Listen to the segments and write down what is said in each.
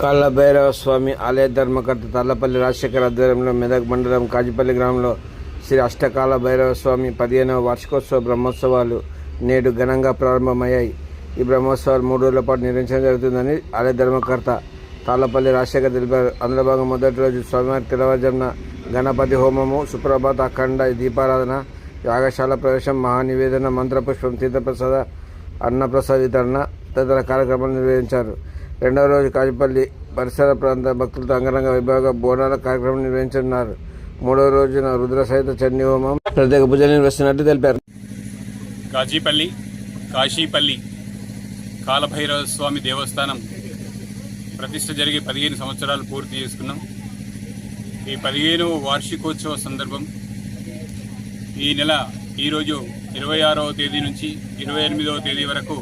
కాళ్ళభైరవ స్వామి ఆలయ ధర్మకర్త తాళ్ళపల్లి రాజశేఖర్ ఆధ్వర్యంలో మెదక్ మండలం కాజిపల్లి గ్రామంలో శ్రీ అష్టకాల భైరవ స్వామి పదిహేనవ వార్షికోత్సవ బ్రహ్మోత్సవాలు నేడు ఘనంగా ప్రారంభమయ్యాయి. ఈ బ్రహ్మోత్సవాలు మూడు రోజుల పాటు నిర్వహించడం జరుగుతుందని ఆలయ ధర్మకర్త తాళ్ళపల్లి రాజశేఖర్ తెలిపారు. అందులో భాగంగా మొదటి రోజు స్వామివారి తెల్లవారుజామున గణపతి హోమము సుప్రభాత అఖండ దీపారాధన యాగశాల ప్రవేశం మహానివేదన మంత్రపుష్పం తీర్థప్రసాద అన్నప్రసాద వితరణ తదితర కార్యక్రమాలు నిర్వహించారు. రెండవ రోజు కాజిపల్లి పరిసర ప్రాంత భక్తులతో అంగరంగ విభాగ బోనాల కార్యక్రమం నిర్వహించనున్నారు. మూడవ రోజున రుద్ర సహిత చండీ హోమం ప్రత్యేక పూజలు నిర్వహిస్తున్నట్టు తెలిపారు. కాజీపల్లి కాశీపల్లి కాలభైరవ స్వామి దేవస్థానం ప్రతిష్ట జరిగి పదిహేను సంవత్సరాలు పూర్తి చేసుకున్నాం. ఈ పదిహేను వార్షికోత్సవ సందర్భం ఈ నెల ఈరోజు ఇరవై ఆరవ తేదీ నుంచి ఇరవై ఎనిమిదవ తేదీ వరకు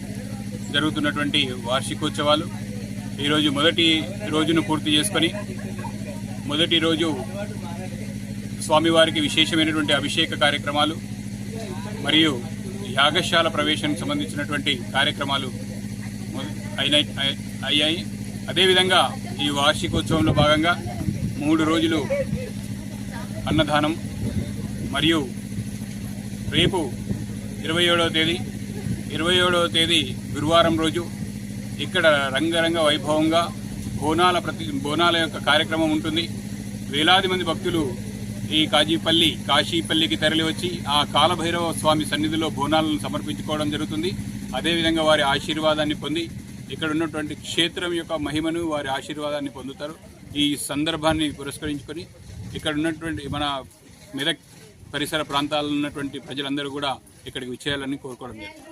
జరుగుతున్నటువంటి వార్షికోత్సవాలు. ఈరోజు మొదటి రోజును పూర్తి చేసుకొని మొదటి రోజు స్వామివారికి విశేషమైనటువంటి అభిషేక కార్యక్రమాలు మరియు యాగశాల ప్రవేశానికి సంబంధించినటువంటి కార్యక్రమాలు అయ్యాయి. అదేవిధంగా ఈ వార్షికోత్సవంలో భాగంగా మూడు రోజులు అన్నదానం మరియు రేపు ఇరవై ఏడవ తేదీ ఇరవై ఏడవ తేదీ గురువారం రోజు ఇక్కడ రంగరంగ వైభవంగా బోనాల ప్రతి బోనాల యొక్క కార్యక్రమం ఉంటుంది. వేలాది మంది భక్తులు ఈ కాజీపల్లి కాశీపల్లికి తరలివచ్చి ఆ కాలభైరవ స్వామి సన్నిధిలో బోనాలను సమర్పించుకోవడం జరుగుతుంది. అదేవిధంగా వారి ఆశీర్వాదాన్ని పొంది ఇక్కడ ఉన్నటువంటి క్షేత్రం యొక్క మహిమను వారి ఆశీర్వాదాన్ని పొందుతారు. ఈ సందర్భాన్ని పురస్కరించుకొని ఇక్కడ ఉన్నటువంటి మన మెదక్ పరిసర ప్రాంతాల్లో ఉన్నటువంటి ప్రజలందరూ కూడా ఇక్కడికి విచ్చేయాలని కోరుకోవడం జరుగుతుంది.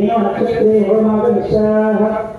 पुण्यमक्षत्रेव मागमिष्याः